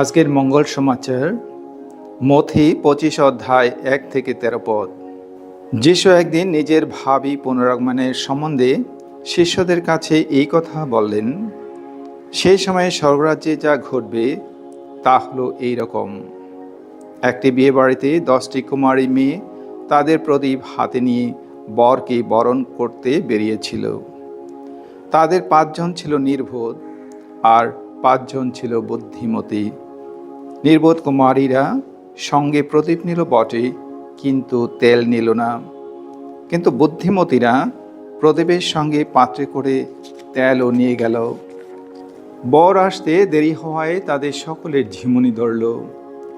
আজকের মঙ্গল সমাচার, মথি পঁচিশ অধ্যায় এক থেকে তেরো পদ। যিশু একদিন নিজের ভাবি পুনরাগমনের সম্বন্ধে শিষ্যদের কাছে এই কথা বললেন, সেই সময়ে স্বর্গরাজ্যে যা ঘটবে, তা হলো এই রকম একটি বিয়ে বাড়িতে দশটি কুমারী মেয়ে তাদের প্রদীপ হাতে নিয়ে বরকে বরণ করতে বেরিয়েছিল। তাদের পাঁচজন ছিল নির্বোধ, আর পাঁচজন ছিল বুদ্ধিমতী। নির্বোধ কুমারীরা সঙ্গে প্রদীপ নিল বটে, কিন্তু তেল নিল না। কিন্তু বুদ্ধিমতীরা প্রদীপের সঙ্গে পাত্রে করে তেলও নিয়ে গেল। বর আসতে দেরি হওয়ায় তাদের সকলের ঝিমুনি ধরল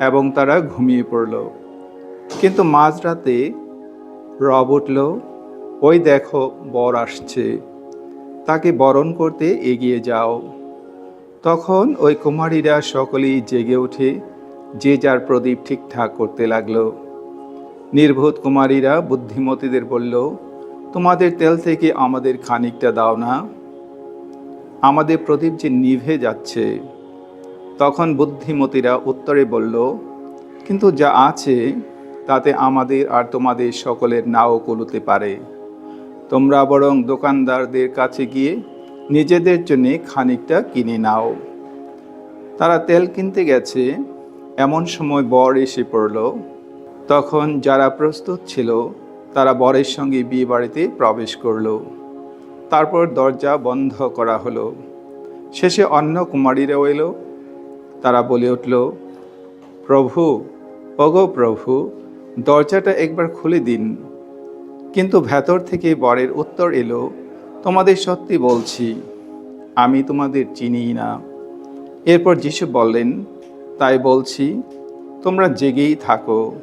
এবং তারা ঘুমিয়ে পড়ল। কিন্তু মাঝরাতে রব উঠল, ওই দেখো, বর আসছে। তাকে বরণ করতে এগিয়ে যাও। তখন ওই কুমারীরা সকলেই জেগে উঠে যে যার প্রদীপ ঠিকঠাক করতে লাগল। নির্বোধ কুমারীরা বুদ্ধিমতীদের বলল, তোমাদের তেল থেকে আমাদের খানিকটা দাও না। আমাদের প্রদীপ যে নিভে যাচ্ছে। তখন বুদ্ধিমতীরা উত্তরে বলল, কিন্তু যা আছে, তাতে আমাদের আর তোমাদের সকলের নাও কলুতে পারে। তোমরা বরং দোকানদারদের কাছে গিয়ে নিজেদের জন্যে খানিকটা কিনে নাও। তারা তেল কিনতে গেছে, এমন সময় বর এসে পড়ল। তখন যারা প্রস্তুত ছিল, তারা বরের সঙ্গে বিয়ে বাড়িতে প্রবেশ করল। তারপর দরজা বন্ধ করা হলো। শেষে অন্য কুমারীরাও এলো। তারা বলে উঠল, প্রভু, ওগো প্রভু, দরজাটা একবার খুলে দিন। কিন্তু ভেতর থেকে বরের উত্তর এলো তোমাদের সত্যি বলছি, আমি তোমাদের চিনি না। এরপর যিশু বললেন, তাই বলছি, তোমরা জেগেই থাকো,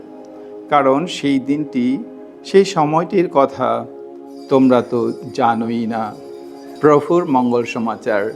কারণ সেই দিনটি, সেই সময়টির কথা তোমরা তো জানোই না। প্রভুর মঙ্গল সমাচার।